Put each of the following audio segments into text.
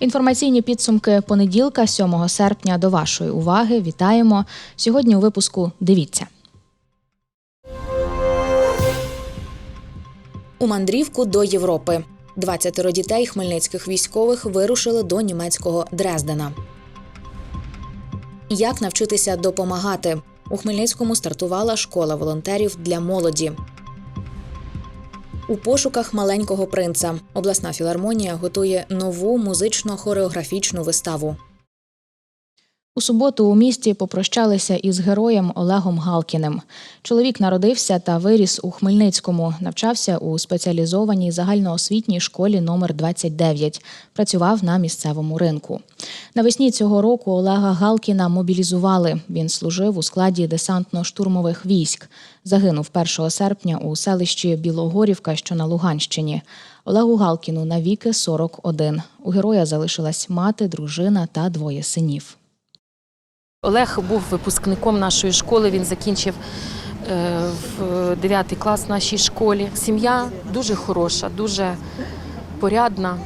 Інформаційні підсумки понеділка, 7 серпня, до вашої уваги. Вітаємо. Сьогодні у випуску дивіться. У мандрівку до Європи. 20 дітей хмельницьких військових вирушили до німецького Дрездена. Як навчитися допомагати? У Хмельницькому стартувала школа волонтерів для молоді. У пошуках маленького принца обласна філармонія готує нову музично-хореографічну виставу. У суботу у місті попрощалися із героєм Олегом Галкіним. Чоловік народився та виріс у Хмельницькому, навчався у спеціалізованій загальноосвітній школі номер 29 працював на місцевому ринку. Навесні цього року Олега Галкіна мобілізували. Він служив у складі десантно-штурмових військ. Загинув 1 серпня у селищі Білогорівка, що на Луганщині. Олегу Галкіну навіки 41. У героя залишилась мати, дружина та двоє синів. Олег був випускником нашої школи. Він закінчив е, в 9 клас в нашій школі. Сім'я дуже хороша, дуже порядна.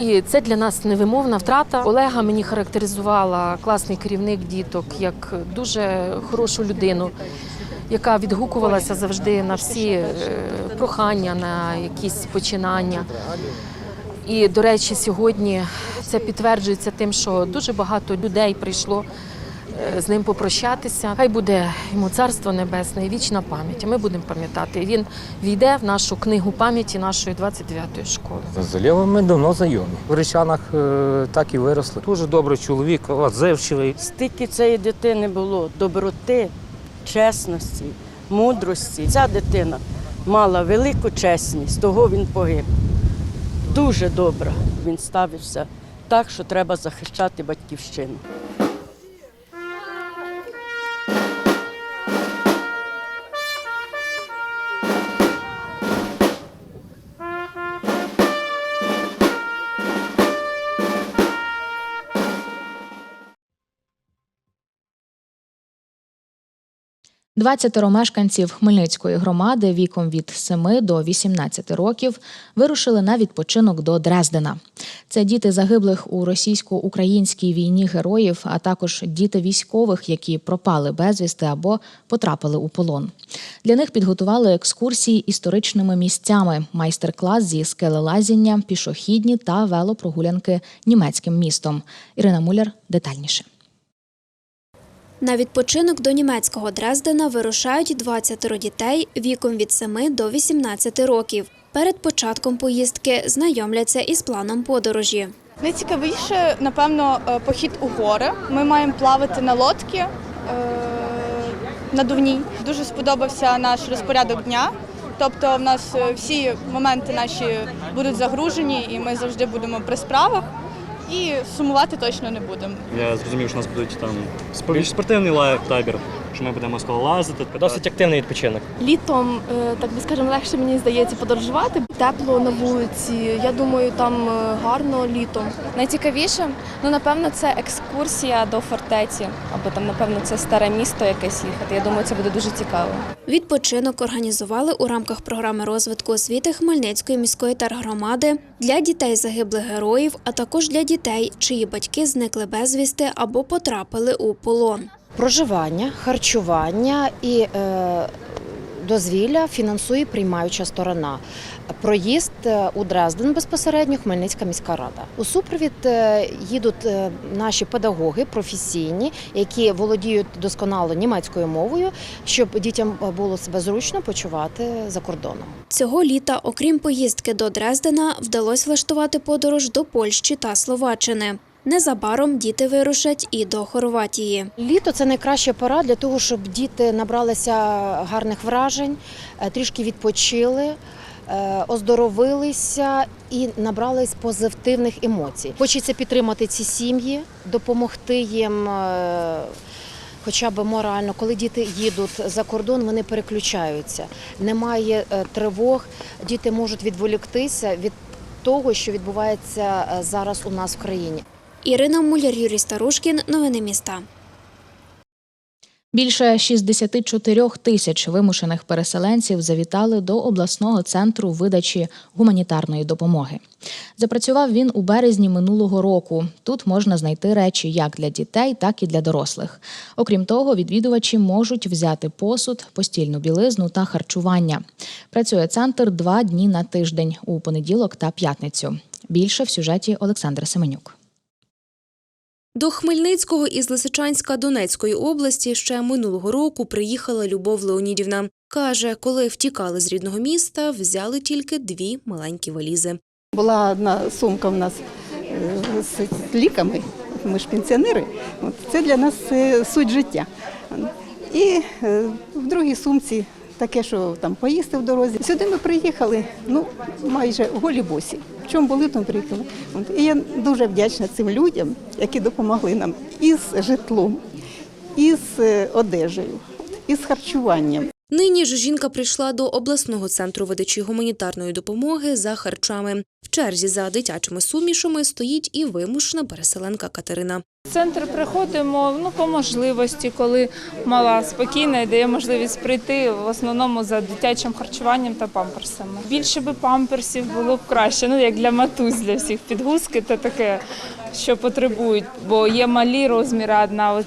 І це для нас невимовна втрата. Олега мені характеризувала класний керівник діток як дуже хорошу людину, яка відгукувалася завжди на всі е, прохання, на якісь починання. І, до речі, сьогодні це підтверджується тим, що дуже багато людей прийшло з ним попрощатися. Хай буде йому царство небесне і вічна пам'ять. Ми будемо пам'ятати. Він війде в нашу книгу пам'яті нашої 29-ї школи. З Олегом ми давно знайомі. В Речанах е, так і виросли. Дуже добрий чоловік, отзивчивий. Стільки цієї дитини було доброти, чесності, мудрості. Ця дитина мала велику чесність, того він погиб. Дуже добре. Він ставився так, що треба захищати батьківщину. Двадцятеро мешканців Хмельницької громади віком від 7 до 18 років вирушили на відпочинок до Дрездена. Це діти загиблих у російсько-українській війні героїв, а також діти військових, які пропали безвісти або потрапили у полон. Для них підготували екскурсії історичними місцями, майстер-клас зі скелелазіння, пішохідні та велопрогулянки німецьким містом. Ірина Муляр детальніше. На відпочинок до німецького Дрездена вирушають 20 дітей віком від 7 до 18 років. Перед початком поїздки знайомляться із планом подорожі. Найцікавіше, напевно, е, похід у гори. Ми маємо плавати на лодці е, надувній. Дуже сподобався наш розпорядок дня. Тобто, в нас е, всі моменти наші будуть загружені, і ми завжди будемо при справах. І сумувати точно не будемо. Я зрозумів, що у нас будуть там більш спортивний ла- табір, що ми будемо скалолазити. Досить активний відпочинок. Літом, е, так би скажемо, легше мені здається подорожувати. Тепло на вулиці. Я думаю, там е, гарно літом. Найцікавіше, ну напевно, це екскурсія до фортеці, або там, напевно, це старе місто якесь їхати. Я думаю, це буде дуже цікаво. Відпочинок організували у рамках програми розвитку освіти Хмельницької міської тергромади для дітей загиблих героїв, а також для дітей, чиї батьки зникли безвісти або потрапили у полон. Проживання, харчування і е, дозвілля фінансує приймаюча сторона. Проїзд е, у Дрезден безпосередньо Хмельницька міська рада. У супровід е, їдуть е, наші педагоги професійні, які володіють досконало німецькою мовою, щоб дітям було себе зручно почувати за кордоном. Цього літа, окрім поїздки до Дрездена, вдалося влаштувати подорож до Польщі та Словаччини. Незабаром діти вирушать і до Хорватії. Літо це найкраща пора для того, щоб діти набралися гарних вражень, трішки відпочили. Е, Оздоровилися і набрались позитивних емоцій. Хочеться підтримати ці сім'ї, допомогти їм, е, хоча б морально. Коли діти їдуть за кордон, вони переключаються. Немає е, тривог, діти можуть відволіктися від того, що відбувається зараз у нас в країні. Ірина Муляр, Юрій Старушкін. Новини міста. Більше 64 тисяч вимушених переселенців завітали до обласного центру видачі гуманітарної допомоги. Запрацював він у березні минулого року. Тут можна знайти речі як для дітей, так і для дорослих. Окрім того, відвідувачі можуть взяти посуд, постільну білизну та харчування. Працює центр два дні на тиждень у понеділок та п'ятницю. Більше в сюжеті Олександра Семенюк. До Хмельницького із Лисичанська Донецької області ще минулого року приїхала Любов Леонідівна. Каже, коли втікали з рідного міста, взяли тільки дві маленькі валізи. Була одна сумка в нас е, з ліками, ми ж пенсіонери, це для нас е, суть життя. І е, в другій сумці таке, що там поїсти в дорозі. Сюди ми приїхали, ну, майже голі босі. В чому були, там приїхали. І я дуже вдячна цим людям, які допомогли нам із житлом, із е, одежею, із харчуванням. Нині ж жінка прийшла до обласного центру видачі гуманітарної допомоги за харчами. В черзі за дитячими сумішами стоїть і вимушена переселенка Катерина. В центр приходимо ну, по можливості, коли мала спокійна і дає можливість прийти в основному за дитячим харчуванням та памперсами. Більше би памперсів було б краще. Ну як для матусь, для всіх підгузки, це таке, що потребують, бо є малі розміри, одна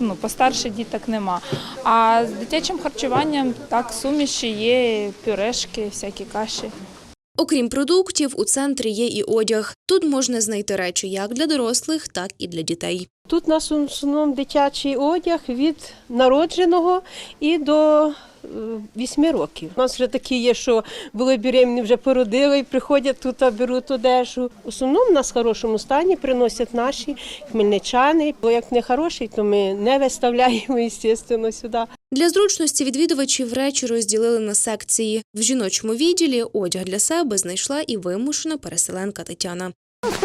ну, постарше діток нема. А з дитячим харчуванням так суміші є, пюрешки, всякі каші. Окрім продуктів, у центрі є і одяг. Тут можна знайти речі як для дорослих, так і для дітей. Тут у нас основному дитячий одяг від народженого і до 8 років. У нас вже такі є, що були беременні, вже породили і приходять тут, а беруть одежу. В основному в нас в хорошому стані приносять наші хмельничани. Бо як не хороший, то ми не виставляємо, звісно, сюди. Для зручності відвідувачів речі розділили на секції. В жіночому відділі одяг для себе знайшла і вимушена переселенка Тетяна.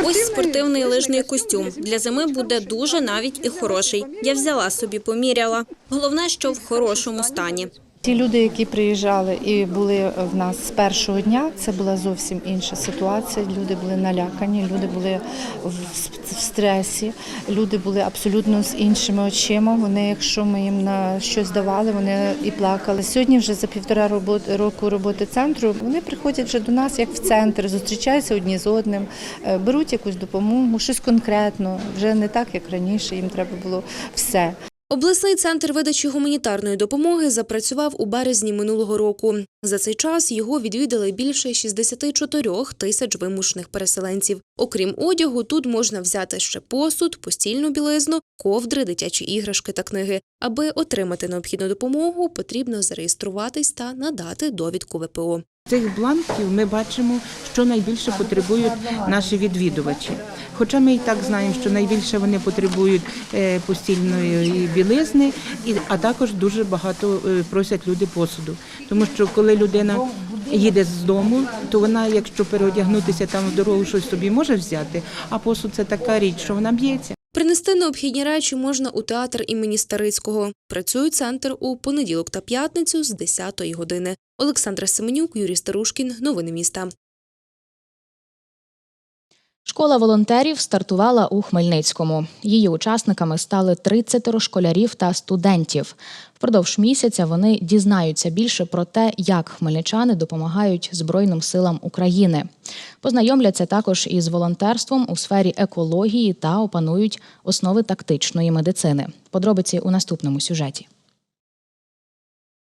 Ось спортивний лижний костюм. Для зими буде дуже навіть і хороший. Я взяла собі, поміряла. Головне, що в хорошому стані. Ті люди, які приїжджали і були в нас з першого дня, це була зовсім інша ситуація. Люди були налякані, люди були в стресі, люди були абсолютно з іншими очима. Вони, якщо ми їм на щось давали, вони і плакали. Сьогодні вже за півтора року роботи центру вони приходять вже до нас як в центр, зустрічаються одні з одним, е, беруть якусь допомогу, щось конкретно. Вже не так, як раніше. Їм треба було все. Обласний центр видачі гуманітарної допомоги запрацював у березні минулого року. За цей час його відвідали більше 64 тисяч вимушених переселенців. Окрім одягу, тут можна взяти ще посуд, постільну білизну, ковдри, дитячі іграшки та книги. Аби отримати необхідну допомогу, потрібно зареєструватись та надати довідку ВПО. Цих бланків ми бачимо, що найбільше потребують наші відвідувачі. Хоча ми і так знаємо, що найбільше вони потребують е, постільної білизни, а також дуже багато е, просять люди посуду. Тому що коли людина їде з дому, то вона, якщо переодягнутися там в дорогу, щось собі може взяти, а посуд це така річ, що вона б'ється. Принести необхідні речі можна у театр імені Старицького. Працює центр у понеділок та п'ятницю з 10 години. Олександра Семенюк, Юрій Старушкін. Новини міста. Школа волонтерів стартувала у Хмельницькому. Її учасниками стали 30 школярів та студентів. Впродовж місяця вони дізнаються більше про те, як хмельничани допомагають Збройним силам України. Познайомляться також із волонтерством у сфері екології та опанують основи тактичної медицини. Подробиці у наступному сюжеті.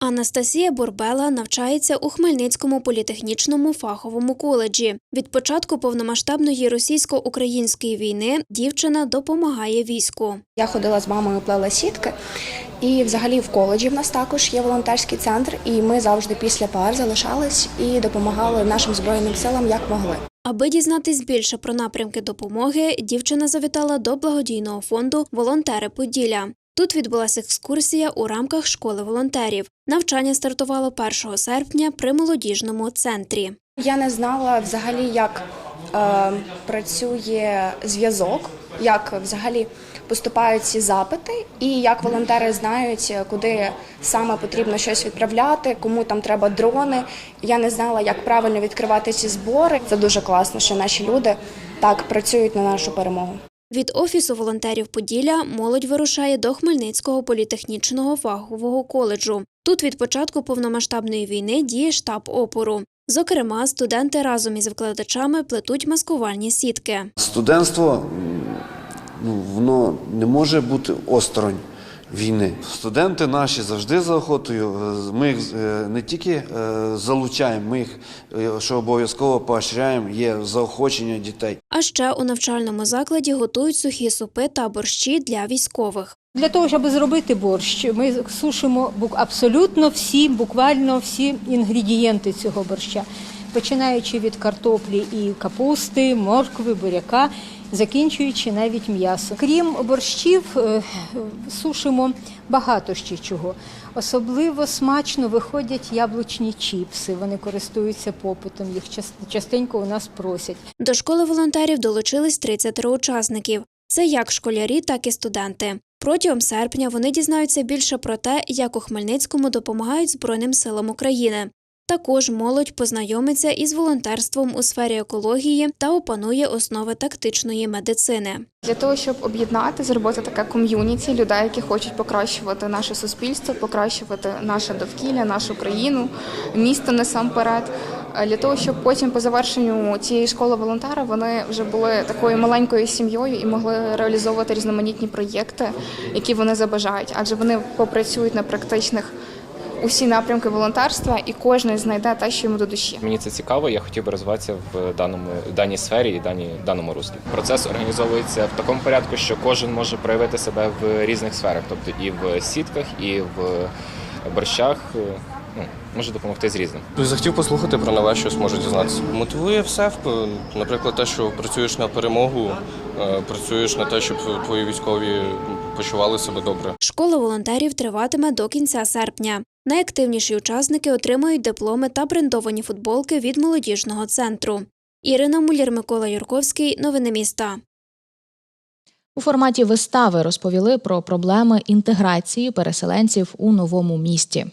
Анастасія Борбела навчається у Хмельницькому політехнічному фаховому коледжі. Від початку повномасштабної російсько-української війни дівчина допомагає війську. Я ходила з мамою, плела сітки, і взагалі в коледжі в нас також є волонтерський центр, і ми завжди після пар залишались і допомагали нашим збройним силам як могли. Аби дізнатись більше про напрямки допомоги, дівчина завітала до благодійного фонду Волонтери Поділля. Тут відбулася екскурсія у рамках школи волонтерів. Навчання стартувало 1 серпня при молодіжному центрі. Я не знала взагалі, як е, працює зв'язок, як взагалі поступають ці запити, і як волонтери знають, куди саме потрібно щось відправляти, кому там треба дрони. Я не знала, як правильно відкривати ці збори. Це дуже класно, що наші люди так працюють на нашу перемогу. Від офісу волонтерів Поділля молодь вирушає до Хмельницького політехнічного фахового коледжу. Тут від початку повномасштабної війни діє штаб опору. Зокрема, студенти разом із викладачами плетуть маскувальні сітки. Студентство ну, воно не може бути осторонь війни. Студенти наші завжди за охотою. е, Ми їх е, не тільки е, залучаємо, ми їх що обов'язково поощряємо, є заохочення дітей. А ще у навчальному закладі готують сухі супи та борщі для військових. Для того, щоб зробити борщ, ми сушимо бук- абсолютно всі, буквально всі інгредієнти цього борща, починаючи від картоплі і капусти, моркви, буряка, закінчуючи навіть м'ясо. Крім борщів, е, сушимо багато ще чого. Особливо смачно виходять яблучні чіпси. Вони користуються попитом, їх част- частенько у нас просять. До школи волонтерів долучились 30 учасників. Це як школярі, так і студенти. Протягом серпня вони дізнаються більше про те, як у Хмельницькому допомагають Збройним силам України. Також молодь познайомиться із волонтерством у сфері екології та опанує основи тактичної медицини. Для того, щоб об'єднати, зробити таке ком'юніті людей, які хочуть покращувати наше суспільство, покращувати наше довкілля, нашу країну, місто насамперед. Для того, щоб потім по завершенню цієї школи волонтера вони вже були такою маленькою сім'єю і могли реалізовувати різноманітні проєкти, які вони забажають, адже вони попрацюють на практичних усі напрямки волонтерства, і кожен знайде те, що йому до душі. Мені це цікаво. Я хотів би розвиватися в даному даній сфері і даній даному руслі. Процес організовується в такому порядку, що кожен може проявити себе в різних сферах, тобто і в сітках, і в борщах. Ну, може допомогти з різним. Захотів послухати про нове, щось можу дізнатися. Мотивує все, в- наприклад, те, що працюєш на перемогу, е, працюєш на те, щоб твої військові почували себе добре. Школа волонтерів триватиме до кінця серпня. Найактивніші учасники отримають дипломи та брендовані футболки від молодіжного центру. Ірина Мулір, Микола Юрковський. Новини міста. У форматі вистави розповіли про проблеми інтеграції переселенців у новому місті.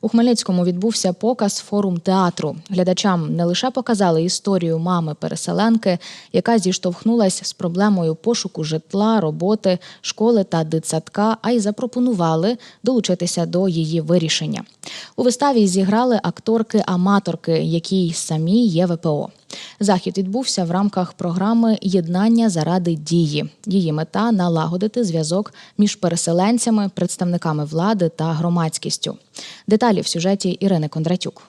У Хмельницькому відбувся показ форум театру. Глядачам не лише показали історію мами переселенки, яка зіштовхнулась з проблемою пошуку житла, роботи, школи та дитсадка, а й запропонували долучитися до її вирішення. У виставі зіграли акторки-аматорки, які й самі є ВПО. Захід відбувся в рамках програми Єднання заради дії. Її мета налагодити зв'язок між переселенцями, представниками влади та громадськістю. Деталі в сюжеті Ірини Кондратюк.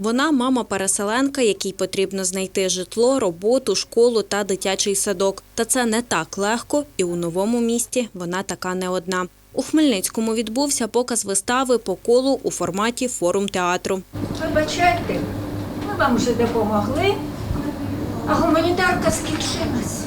Вона мама переселенка, якій потрібно знайти житло, роботу, школу та дитячий садок. Та це не так легко, і у новому місті вона така не одна. У Хмельницькому відбувся показ вистави по колу у форматі форум театру. Вибачайте, вам вже допомогли, а гуманітарка скінчилась.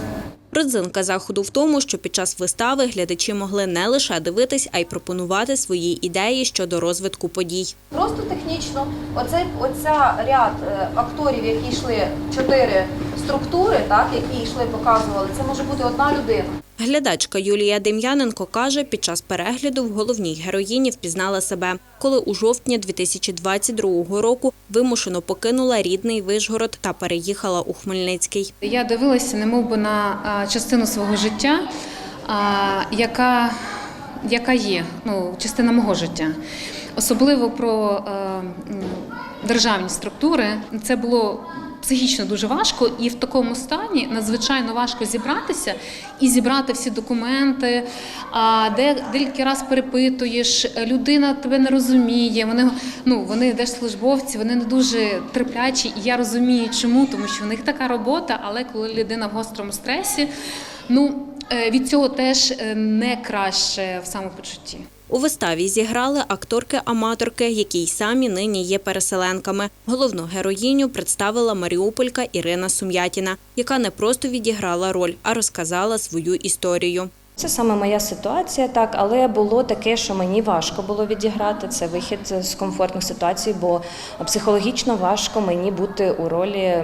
Родзинка заходу в тому, що під час вистави глядачі могли не лише дивитись, а й пропонувати свої ідеї щодо розвитку подій. Просто технічно, оцей оця ряд е, акторів, які йшли чотири структури, так які йшли, показували, це може бути одна людина. Глядачка Юлія Дем'яненко каже, під час перегляду в головній героїні впізнала себе, коли у жовтні 2022 року вимушено покинула рідний Вишгород та переїхала у Хмельницький. Я дивилася немов би на частину свого життя, яка, яка є, ну, частина мого життя. Особливо про е, державні структури. Це було психічно дуже важко, і в такому стані надзвичайно важко зібратися і зібрати всі документи. А де деякий раз перепитуєш, людина тебе не розуміє. Вони ну вони держслужбовці, вони не дуже терплячі. І я розумію, чому, тому що в них така робота, але коли людина в гострому стресі, ну е, від цього теж е, не краще в самопочутті. У виставі зіграли акторки-аматорки, які й самі нині є переселенками. Головну героїню представила маріуполька Ірина Сум'ятіна, яка не просто відіграла роль, а розказала свою історію. Це саме моя ситуація, так, але було таке, що мені важко було відіграти. Це вихід з комфортних ситуацій, бо психологічно важко мені бути у ролі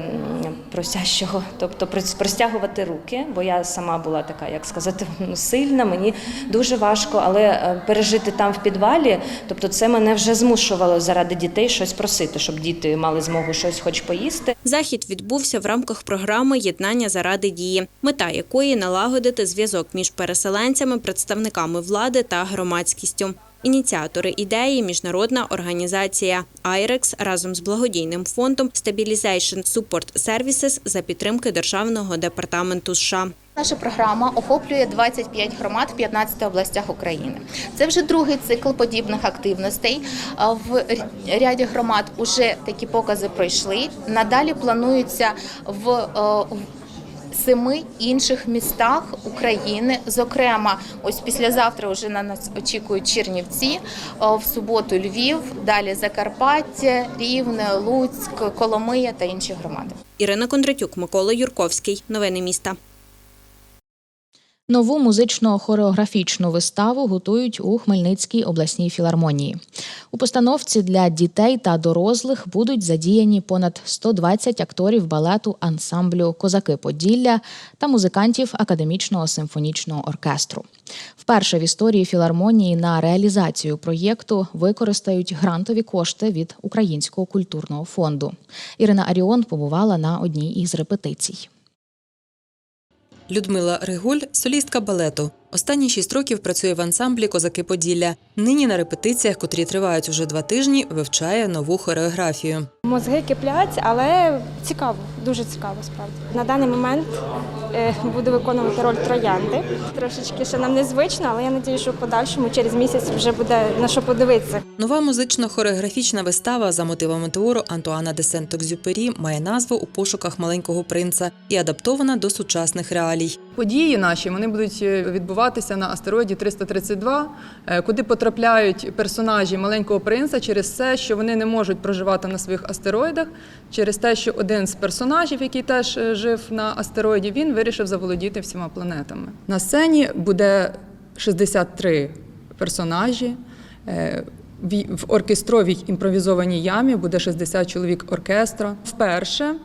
просящого, тобто прос- простягувати руки, бо я сама була така, як сказати, сильна. Мені дуже важко, але е, пережити там в підвалі, тобто це мене вже змушувало заради дітей щось просити, щоб діти мали змогу щось хоч поїсти. Захід відбувся в рамках програми Єднання заради дії, мета якої налагодити зв'язок між переселенцями, представниками влади та громадськістю. Ініціатори ідеї міжнародна організація IREX разом з благодійним фондом Stabilization Support Services за підтримки Державного департаменту США. Наша програма охоплює 25 громад в 15 областях України. Це вже другий цикл подібних активностей. В ряді громад уже такі покази пройшли. Надалі плануються е, в семи інших містах України. Зокрема, ось післязавтра вже на нас очікують Чернівці, е, в суботу Львів, далі Закарпаття, Рівне, Луцьк, Коломия та інші громади. Ірина Кондратюк, Микола Юрковський. Новини міста. Нову музично-хореографічну виставу готують у Хмельницькій обласній філармонії. У постановці для дітей та дорослих будуть задіяні понад 120 акторів балету ансамблю Козаки Поділля та музикантів академічного симфонічного оркестру. Вперше в історії філармонії на реалізацію проєкту використають грантові кошти від Українського культурного фонду. Ірина Аріон побувала на одній із репетицій. Людмила Ригуль солістка балету. Останні шість років працює в ансамблі Козаки Поділля. Нині на репетиціях, котрі тривають уже два тижні, вивчає нову хореографію. Мозги киплять, але цікаво, дуже цікаво справді. На даний момент е, буду виконувати роль троянди. Трошечки ще нам незвично, але я сподіваюся, що в подальшому через місяць вже буде на що подивитися. Нова музично-хореографічна вистава за мотивами твору Антуана де Сент-Екзюпері має назву у пошуках маленького принца і адаптована до сучасних реалій. Події наші вони будуть е, відбуватися на астероїді 332, е, куди потрапляють персонажі маленького принца через те, що вони не можуть проживати на своїх астероїдах, через те, що один з персонажів, який теж е, жив на астероїді, він вирішив заволодіти всіма планетами. На сцені буде 63 персонажі. В оркестровій імпровізованій ямі буде 60 чоловік оркестра. Вперше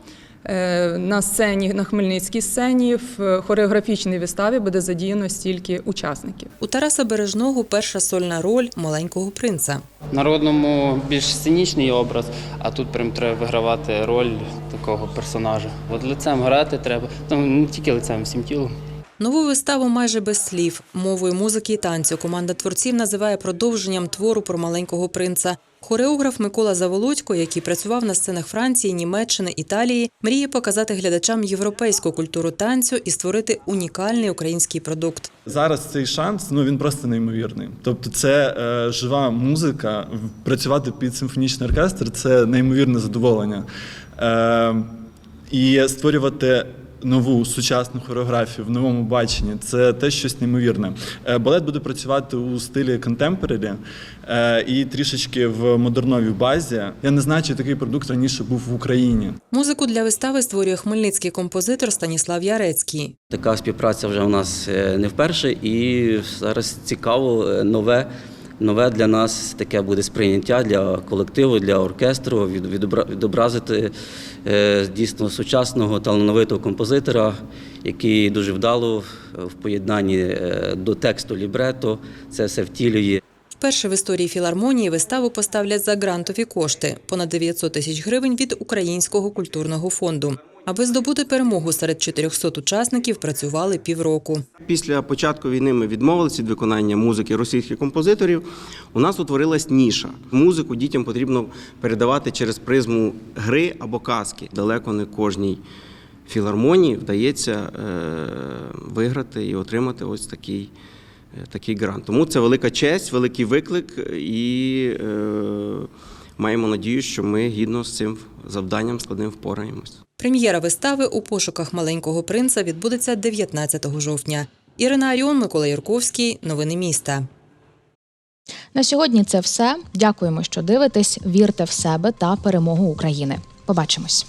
на сцені, на Хмельницькій сцені, в хореографічній виставі буде задіяно стільки учасників. У Тараса Бережного перша сольна роль маленького принца. Народному більш сценічний образ, а тут прям треба вигравати роль такого персонажа. От лицем грати треба, там не тільки лицем, всім тілом. Нову виставу майже без слів, мовою музики і танцю. Команда творців називає продовженням твору про маленького принца. Хореограф Микола Заволодько, який працював на сценах Франції, Німеччини, Італії, мріє показати глядачам європейську культуру танцю і створити унікальний український продукт. Зараз цей шанс ну він просто неймовірний. Тобто, це е, жива музика. Працювати під симфонічний оркестр це неймовірне задоволення. Е, і створювати нову сучасну хореографію в новому баченні це те щось неймовірне. Е, балет буде працювати у стилі контемпорарі і трішечки в модерновій базі. Я не знаю, чи такий продукт раніше був в Україні. Музику для вистави створює хмельницький композитор Станіслав Ярецький. Така співпраця вже у нас е, не вперше, і зараз цікаво е, нове. Нове для нас таке буде сприйняття для колективу, для оркестру, відобразити е, дійсно сучасного талановитого композитора, який дуже вдало в поєднанні е, до тексту лібрето це все втілює. Вперше в історії філармонії виставу поставлять за грантові кошти понад 900 тисяч гривень від Українського культурного фонду. Аби здобути перемогу серед 400 учасників, працювали півроку. Після початку війни ми відмовилися від виконання музики російських композиторів. У нас утворилась ніша. Музику дітям потрібно передавати через призму гри або казки. Далеко не кожній філармонії вдається е, виграти і отримати ось такий, е, такий грант. Тому це велика честь, великий виклик, і е, маємо надію, що ми гідно з цим завданням складним впораємось. Прем'єра вистави у пошуках маленького принца відбудеться 19 жовтня. Ірина Аріон, Микола Юрковський. Новини міста. На сьогодні це все. Дякуємо, що дивитесь. Вірте в себе та перемогу України. Побачимось.